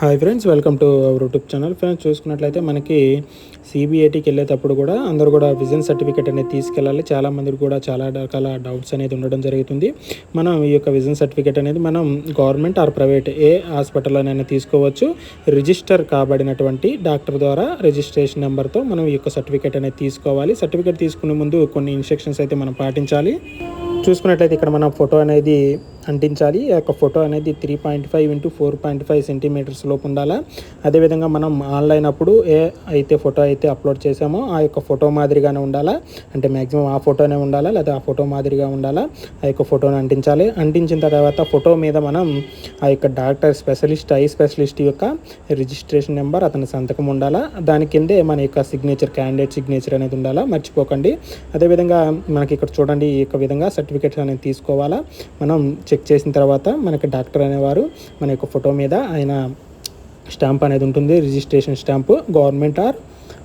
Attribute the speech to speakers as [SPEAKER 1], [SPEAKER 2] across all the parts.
[SPEAKER 1] Hi friends welcome to our YouTube channel friends చూసుకున్నట్లయితే మనకి సిబిఐటికి వెళ్ళేటప్పుడు కూడా అందరూ కూడా విజన్ సర్టిఫికేట్ అనేది తీసుకెళ్ళాలి. చాలా మందికి కూడా చాలా రకాల డౌట్స్ అనేది ఉండడం జరుగుతుంది. మనం ఈ యొక్క విజన్ సర్టిఫికేట్ అనేది మనం గవర్నమెంట్ ఆర్ ప్రైవేట్ ఏ హాస్పిటల్లోనైనా తీసుకోవచ్చు. రిజిస్టర్ కాబడినటువంటి డాక్టర్ ద్వారా రిజిస్ట్రేషన్ నెంబర్తో మనం ఈ యొక్క సర్టిఫికేట్ అనేది తీసుకోవాలి. సర్టిఫికేట్ తీసుకునే ముందు కొన్ని ఇన్స్ట్రక్షన్స్ అయితే మనం పాటించాలి. చూసుకున్నట్లయితే ఇక్కడ మనం ఫోటో అనేది అంటించాలి. ఆ యొక్క ఫోటో అనేది three point five into four point five centimeters లోపు ఉండాలా. అదేవిధంగా మనం ఆన్లైన్ అప్పుడు ఏ అయితే ఫోటో అయితే అప్లోడ్ చేసామో ఆ యొక్క ఫోటో మాదిరిగానే ఉండాలా. అంటే మ్యాక్సిమం ఆ ఫోటోనే ఉండాలా లేదా ఆ ఫోటో మాదిరిగా ఉండాలా. ఆ యొక్క ఫోటోని అంటించాలి. అంటించిన తర్వాత ఫోటో మీద మనం ఆ యొక్క డాక్టర్ స్పెషలిస్ట్ ఐ స్పెషలిస్ట్ యొక్క రిజిస్ట్రేషన్ నెంబర్ అతని సంతకం ఉండాలా. దాని కిందే మన యొక్క సిగ్నేచర్ క్యాండిడేట్ సిగ్నేచర్ అనేది ఉండాలా. మర్చిపోకండి. అదేవిధంగా మనకి ఇక్కడ చూడండి ఈ యొక్క విధంగా సర్టిఫికేట్స్ అనేది తీసుకోవాలా. మనం చెక్ చెక్ చేసిన తర్వాత మనకి డాక్టర్ అనేవారు మన యొక్క ఫోటో మీద ఆయన స్టాంప్ అనేది ఉంటుంది registration stamp. Government or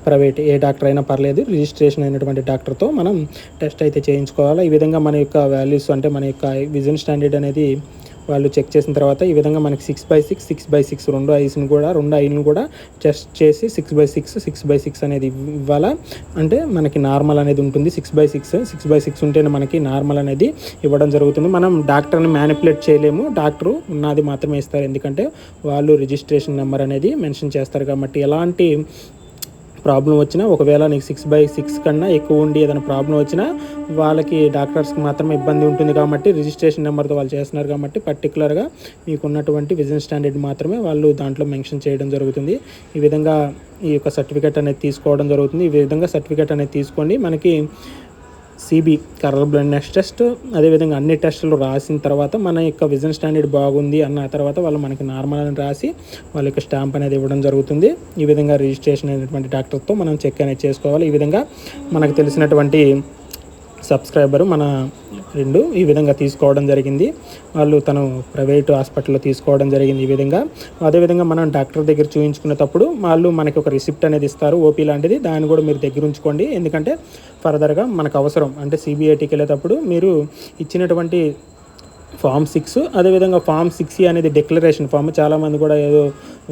[SPEAKER 1] private A doctor అయినా పర్లేదు రిజిస్ట్రేషన్ అయినటువంటి డాక్టర్తో మనం టెస్ట్ అయితే చేయించుకోవాలి. ఈ విధంగా మన యొక్క వాల్యూస్ అంటే మన యొక్క విజన్ స్టాండర్డ్ అనేది వాళ్ళు చెక్ చేసిన తర్వాత ఈ విధంగా మనకి six by six six by six రెండు ఐస్ని కూడా రెండు ఐలను కూడా టెస్ట్ చేసి six by six six by six అనేది ఇవ్వాలా? అంటే మనకి నార్మల్ అనేది ఉంటుంది. Six by six six by six ఉంటేనే మనకి నార్మల్ అనేది ఇవ్వడం జరుగుతుంది. మనం డాక్టర్ని మ్యానిపులేట్ చేయలేము. డాక్టరు ఉన్నది మాత్రమే ఇస్తారు. ఎందుకంటే వాళ్ళు రిజిస్ట్రేషన్ నెంబర్ అనేది మెన్షన్ చేస్తారు కాబట్టి ఎలాంటి ప్రాబ్లం వచ్చినా ఒకవేళ నీకు సిక్స్ బై సిక్స్ కన్నా ఎక్కువ ఉండి ఏదైనా ప్రాబ్లం వచ్చినా వాళ్ళకి డాక్టర్స్కి మాత్రమే ఇబ్బంది ఉంటుంది కాబట్టి రిజిస్ట్రేషన్ నెంబర్తో వాళ్ళు చేస్తున్నారు కాబట్టి పర్టికులర్గా మీకు ఉన్నటువంటి విజన్ స్టాండర్డ్ మాత్రమే వాళ్ళు దాంట్లో మెన్షన్ చేయడం జరుగుతుంది. ఈ విధంగా ఈ యొక్క సర్టిఫికేట్ అనేది తీసుకోవడం జరుగుతుంది. ఈ విధంగా సర్టిఫికేట్ అనేది తీసుకోండి మనకి సిబి కర్రల్ బ్లడ్ టెస్ట్. అదేవిధంగా అన్ని టెస్టులు రాసిన తర్వాత మన యొక్క విజన్ స్టాండర్డ్ బాగుంది అన్న తర్వాత వాళ్ళు మనకి నార్మల్ అని రాసి వాళ్ళ యొక్క స్టాంప్ అనేది ఇవ్వడం జరుగుతుంది. ఈ విధంగా రిజిస్ట్రేషన్ అయినటువంటి డాక్టర్తో మనం చెక్ అనేది చేసుకోవాలి. ఈ విధంగా మనకు తెలిసినటువంటి సబ్స్క్రైబర్ మన రెండు ఈ విధంగా తీసుకోవడం జరిగింది. వాళ్ళు తను ప్రైవేట్ హాస్పిటల్లో తీసుకోవడం జరిగింది ఈ విధంగా. అదేవిధంగా మనం డాక్టర్ దగ్గర చూపించుకునేటప్పుడు వాళ్ళు మనకి ఒక రిసిప్ట్ అనేది ఇస్తారు ఓపీ లాంటిది. దాన్ని కూడా మీరు దగ్గర ఉంచుకోండి. ఎందుకంటే ఫర్దర్గా మనకు అవసరం. అంటే సిబిఐటికి వెళ్ళేటప్పుడు మీరు ఇచ్చినటువంటి ఫామ్ సిక్స్. అదేవిధంగా ఫామ్ సిక్స్ అనేది డిక్లరేషన్ ఫామ్. చాలామంది కూడా ఏదో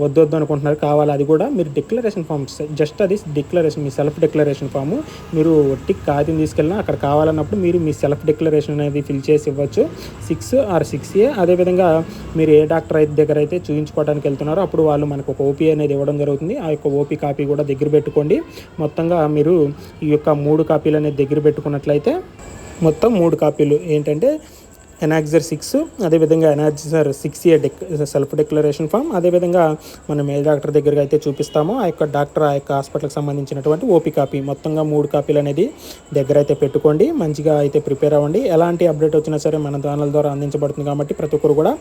[SPEAKER 1] వద్దొద్దు అనుకుంటున్నారు. కావాలి అది కూడా. మీరు డిక్లరేషన్ ఫామ్ జస్ట్ అది డిక్లరేషన్ మీ సెల్ఫ్ డిక్లరేషన్ ఫామ్. మీరు ఒట్టి కాగితం తీసుకెళ్ళినా అక్కడ కావాలన్నప్పుడు మీరు మీ సెల్ఫ్ డిక్లరేషన్ అనేది ఫిల్ చేసి ఇవ్వచ్చు. Six or six A. అదేవిధంగా మీరు ఏ డాక్టర్ అయితే దగ్గర అయితే చూపించుకోవడానికి వెళ్తున్నారో అప్పుడు వాళ్ళు మనకు ఒక ఓపీ అనేది ఇవ్వడం జరుగుతుంది. ఆ యొక్క ఓపీ కాపీ కూడా దగ్గర పెట్టుకోండి. మొత్తంగా మీరు ఈ యొక్క మూడు కాపీలు అనేది దగ్గర పెట్టుకున్నట్లయితే మొత్తం మూడు కాపీలు ఏంటంటే ఎనాక్జర్ సిక్స్ అదేవిధంగా ఎనాక్జర్ సిక్స్ ఏ డెక్ సెల్ఫ్ డిక్లరేషన్ ఫామ్ అదేవిధంగా మనం ఏ డాక్టర్ దగ్గరగా అయితే చూపిస్తామో. ఆ యొక్క డాక్టర్ ఆ యొక్క హాస్పిటల్కి సంబంధించినటువంటి ఓపీ కాపీ మొత్తంగా మూడు కాపీలు అనేది దగ్గర అయితే పెట్టుకోండి. మంచిగా అయితే ప్రిపేర్ అవ్వండి. ఎలాంటి అప్డేట్ వచ్చినా సరే మన ఛానల్ ద్వారా అందించబడుతుంది కాబట్టి ప్రతి ఒక్కరు కూడా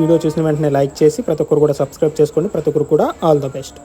[SPEAKER 1] వీడియో చూసిన వెంటనే లైక్ చేసి ప్రతి ఒక్కరు కూడా సబ్స్క్రైబ్ చేసుకోండి. ప్రతి ఒక్కరు కూడా ఆల్ ద బెస్ట్.